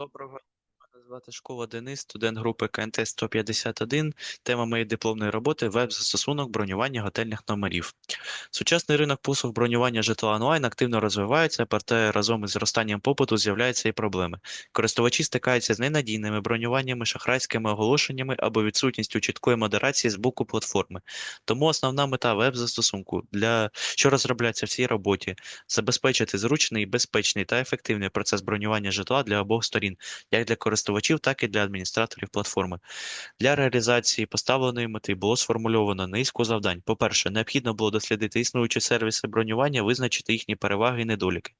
Доброго дня. Мене звати Школа Денис, студент групи КНТ 151. Тема моєї дипломної роботи веб-застосунок бронювання готельних номерів. Сучасний ринок послуг бронювання житла онлайн активно розвивається, проте разом із зростанням попиту з'являються і проблеми. Користувачі стикаються з ненадійними бронюваннями, шахрайськими оголошеннями або відсутністю чіткої модерації з боку платформи. Тому основна мета веб-застосунку, для що розробляється в цій роботі, забезпечити зручний, безпечний та ефективний процес бронювання житла для обох сторін, як для користувачів, так і для адміністраторів платформи. Для реалізації поставленої мети було сформульовано низку завдань. По-перше, необхідно було дослідити існуючі сервіси бронювання, визначити їхні переваги і недоліки.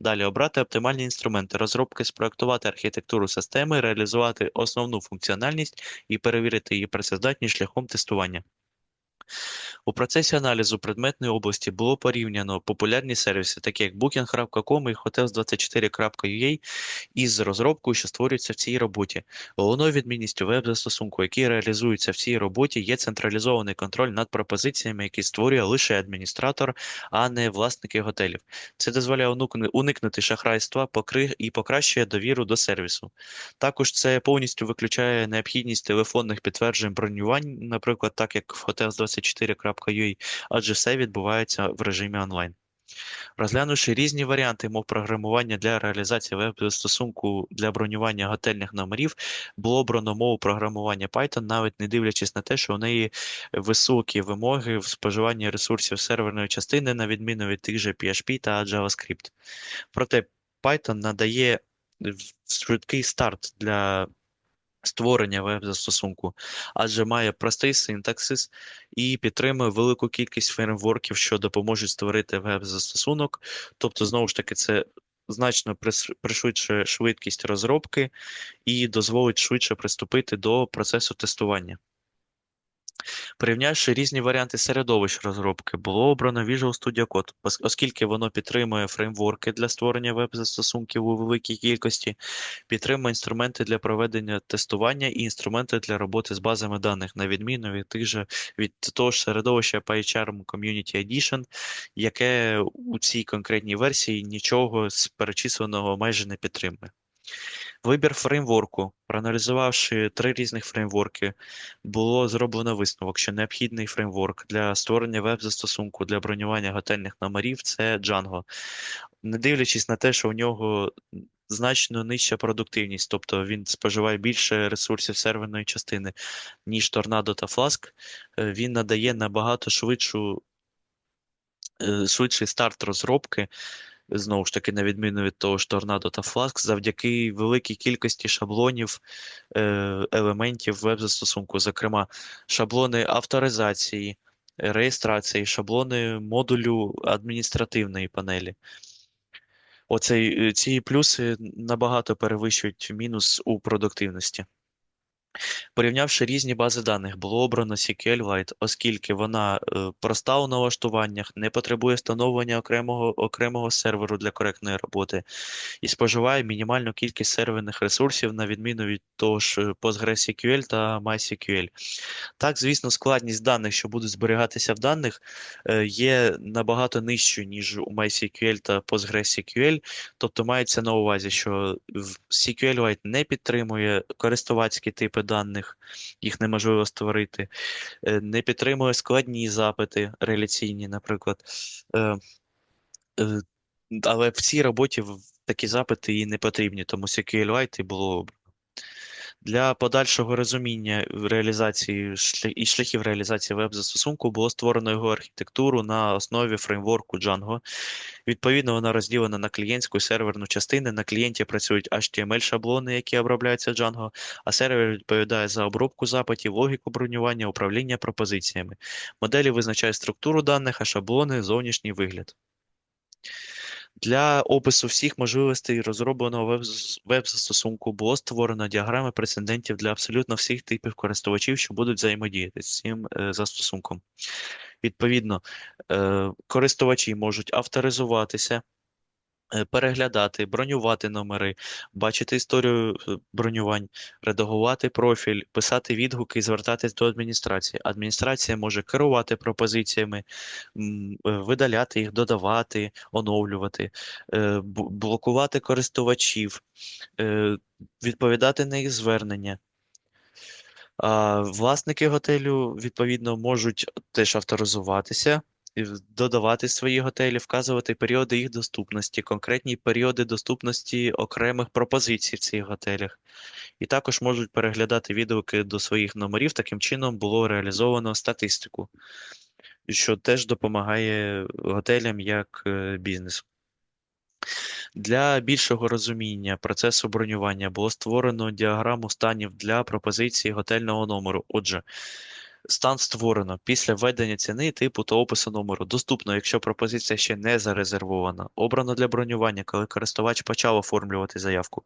Далі обрати оптимальні інструменти розробки, спроектувати архітектуру системи, реалізувати основну функціональність і перевірити її працездатність шляхом тестування. У процесі аналізу предметної області було порівняно популярні сервіси, такі як Booking.com і Hotels24.ua із розробкою, що створюється в цій роботі. Головною відмінністю веб-застосунку, який реалізується в цій роботі, є централізований контроль над пропозиціями, які створює лише адміністратор, а не власники готелів. Це дозволяє уникнути шахрайства і покращує довіру до сервісу. Також це повністю виключає необхідність телефонних підтверджень бронювань, наприклад, так як в Hotels24.ua, адже все відбувається в режимі онлайн. Розглянувши різні варіанти мов програмування для реалізації веб-застосунку для бронювання готельних номерів, було обрано мову програмування Python, навіть не дивлячись на те, що у неї високі вимоги в споживанні ресурсів серверної частини, на відміну від тих же PHP та JavaScript. Проте Python надає швидкий старт для створення веб-застосунку, адже має простий синтаксис і підтримує велику кількість фреймворків, що допоможуть створити веб-застосунок. Тобто, знову ж таки, це значно пришвидшує швидкість розробки і дозволить швидше приступити до процесу тестування. Порівнявши різні варіанти середовищ розробки, було обрано Visual Studio Code, оскільки воно підтримує фреймворки для створення веб-застосунків у великій кількості, підтримує інструменти для проведення тестування і інструменти для роботи з базами даних, на відміну від тих же від того ж середовища PyCharm Community Edition, яке у цій конкретній версії нічого з перечисленого майже не підтримує. Вибір фреймворку. Проаналізувавши три різних фреймворки, було зроблено висновок, що необхідний фреймворк для створення веб-застосунку для бронювання готельних номерів це Django. Не дивлячись на те, що у нього значно нижча продуктивність, тобто він споживає більше ресурсів серверної частини, ніж Tornado та Flask, е, він надає набагато швидшу, е, швидший старт розробки, знову ж таки, на відміну від того ж Tornado та Flask, завдяки великій кількості шаблонів, е, елементів веб-застосунку, зокрема, шаблони авторизації, реєстрації, шаблони модулю адміністративної панелі. Оцей, е, ці плюси набагато перевищують мінус у продуктивності. Порівнявши різні бази даних, було обрано SQLite, оскільки вона е, проста у налаштуваннях, не потребує встановлення окремого, окремого серверу для коректної роботи і споживає мінімальну кількість серверних ресурсів, на відміну від того ж е, PostgreSQL та MySQL. Так, звісно, складність даних, що будуть зберігатися в даних, е, є набагато нижчою, ніж у MySQL та PostgreSQL. Тобто мається на увазі, що SQLite не підтримує користувацькі типи даних, їх неможливо створити, е, не підтримує складні запити реляційні, наприклад. Е, е, Але в цій роботі такі запити і не потрібні, тому SQLite було. Для подальшого розуміння реалізації і шляхів реалізації веб-застосунку було створено його архітектуру на основі фреймворку Django. Відповідно, вона розділена на клієнтську і серверну частини. На клієнті працюють HTML-шаблони, які обробляються Django, а сервер відповідає за обробку запитів, логіку бронювання, управління пропозиціями. Моделі визначають структуру даних, а шаблони зовнішній вигляд. Для опису всіх можливостей розробленого веб- веб-застосунку було створено діаграми прецедентів для абсолютно всіх типів користувачів, що будуть взаємодіяти з цим е, застосунком. Відповідно, е, користувачі можуть авторизуватися переглядати, бронювати номери, бачити історію е, бронювань, редагувати профіль, писати відгуки і звертатись до адміністрації. Адміністрація може керувати пропозиціями, е, видаляти їх, додавати, оновлювати, е, блокувати користувачів, е, відповідати на їх звернення. Власники готелю, відповідно, можуть теж авторизуватися, додавати свої готелі, вказувати періоди їх доступності, конкретні періоди доступності окремих пропозицій в цих готелях. І також можуть переглядати відгуки до своїх номерів. Таким чином було реалізовано статистику, що теж допомагає готелям як е, бізнесу. Для більшого розуміння процесу бронювання було створено діаграму станів для пропозиції готельного номеру. Отже, стан створено після введення ціни, типу та опису номеру. Доступно, якщо пропозиція ще не зарезервована. Обрано для бронювання, коли користувач почав оформлювати заявку.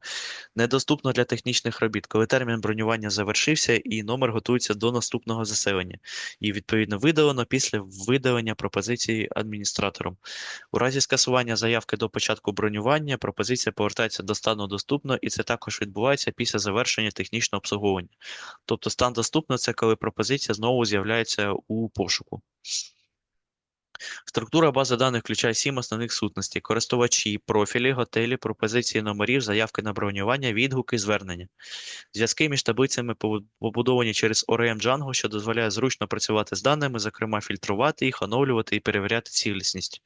Недоступно для технічних робіт, коли термін бронювання завершився і номер готується до наступного заселення. І відповідно видалено після видалення пропозиції адміністратором. У разі скасування заявки до початку бронювання пропозиція повертається до стану доступно, і це також відбувається після завершення технічного обслуговування. Тобто стан доступно це коли пропозиція знову з'являється у пошуку. Структура бази даних включає сім основних сутностей: користувачі, профілі, готелі, пропозиції номерів, заявки на бронювання, відгуки, звернення. Зв'язки між таблицями побудовані через ORM Django, що дозволяє зручно працювати з даними, зокрема фільтрувати їх, оновлювати і перевіряти цілісність.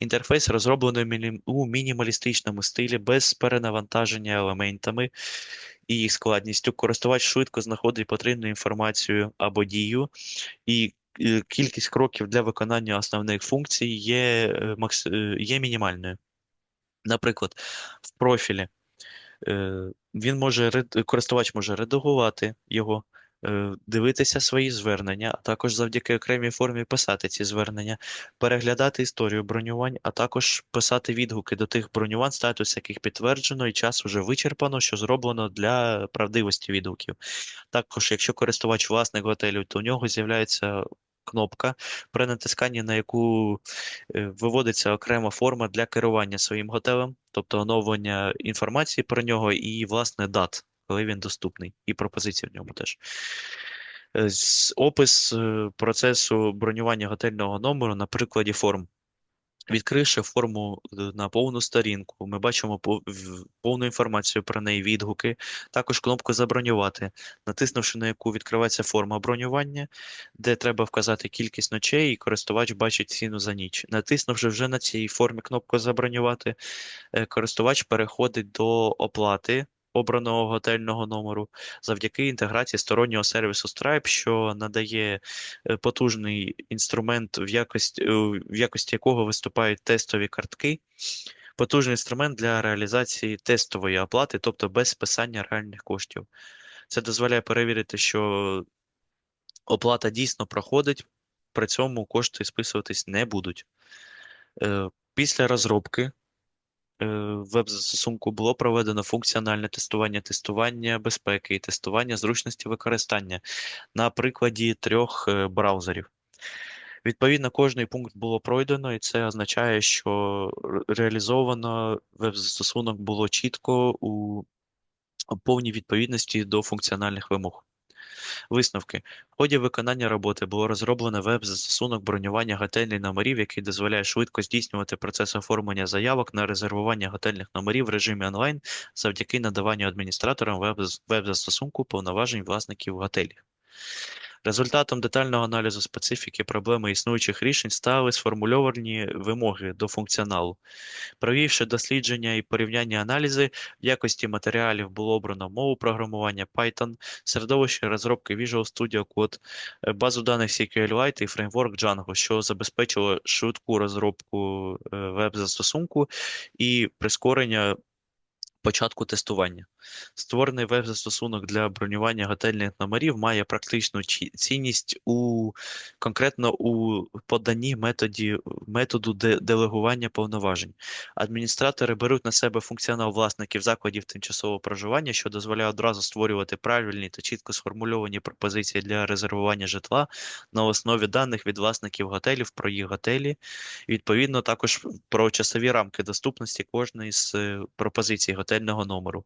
Інтерфейс розроблений у мінімалістичному стилі без перенавантаження елементами і їх складністю. Користувач швидко знаходить потрібну інформацію або дію, і е, кількість кроків для виконання основних функцій є, е, е, є мінімальною. Наприклад, в профілі він може користувач може редагувати його, дивитися свої звернення, а також завдяки окремій формі писати ці звернення, переглядати історію бронювань, а також писати відгуки до тих бронювань, статус яких підтверджено і час вже вичерпано, що зроблено для правдивості відгуків. Також, якщо користувач власник готелю, то у нього з'являється кнопка, при натисканні на яку е, виводиться окрема форма для керування своїм готелем, тобто оновлення інформації про нього і, власне, дат, коли він доступний, і пропозиції в ньому теж. Е, Опис е, процесу бронювання готельного номеру на прикладі форм. Відкривши форму е, на повну сторінку, ми бачимо повну інформацію про неї, відгуки, також кнопку Забронювати, натиснувши на яку відкривається форма бронювання, де треба вказати кількість ночей, і користувач бачить ціну за ніч. Натиснувши вже на цій формі кнопку Забронювати, користувач переходить до оплати обраного готельного номеру завдяки інтеграції стороннього сервісу Stripe, що надає е, потужний інструмент, в якості, е, в якості якого виступають тестові картки. Потужний інструмент для реалізації тестової оплати, тобто без списання реальних коштів. Це дозволяє перевірити, що оплата дійсно проходить, при цьому кошти списуватись не будуть. Е, Після розробки веб-застосунку було проведено функціональне тестування, тестування безпеки і тестування зручності використання на прикладі трьох е, браузерів. Відповідно, кожний пункт було пройдено, і це означає, що реалізовано веб-застосунок було чітко у повній відповідності до функціональних вимог. Висновки. В ході виконання роботи було розроблено веб-застосунок бронювання готельних номерів, який дозволяє швидко здійснювати процес оформлення заявок на резервування готельних номерів в режимі онлайн завдяки надаванню адміністраторам веб- веб-застосунку повноважень власників готелів. Результатом детального аналізу специфіки проблеми існуючих рішень стали сформульовані вимоги до функціоналу. Провівши дослідження і порівняння аналізи, в якості матеріалів було обрано мову програмування Python, середовище розробки Visual Studio Code, е, базу даних SQLite і фреймворк Django, що забезпечило швидку розробку е, веб-застосунку і прискорення Початку тестування. Створений веб-застосунок для бронювання готельних номерів має практичну цінність у конкретно у поданні методі, методу де- делегування повноважень. Адміністратори беруть на себе функціонал власників закладів тимчасового проживання, що дозволяє одразу створювати правильні та чітко сформульовані пропозиції для резервування житла на основі даних від власників готелів про їх готелі. Відповідно, також про часові рамки доступності кожної з е, пропозицій готельного номеру.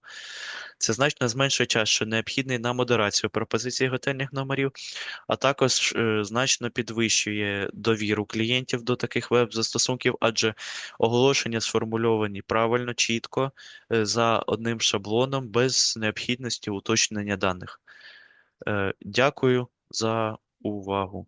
Це значно зменшує час, що необхідний на модерацію пропозицій готельних номерів, а також е, значно підвищує довіру клієнтів до таких веб-застосунків, адже оголошення сформульовані правильно, чітко, е, за одним шаблоном, без необхідності уточнення даних. Е, Дякую за увагу.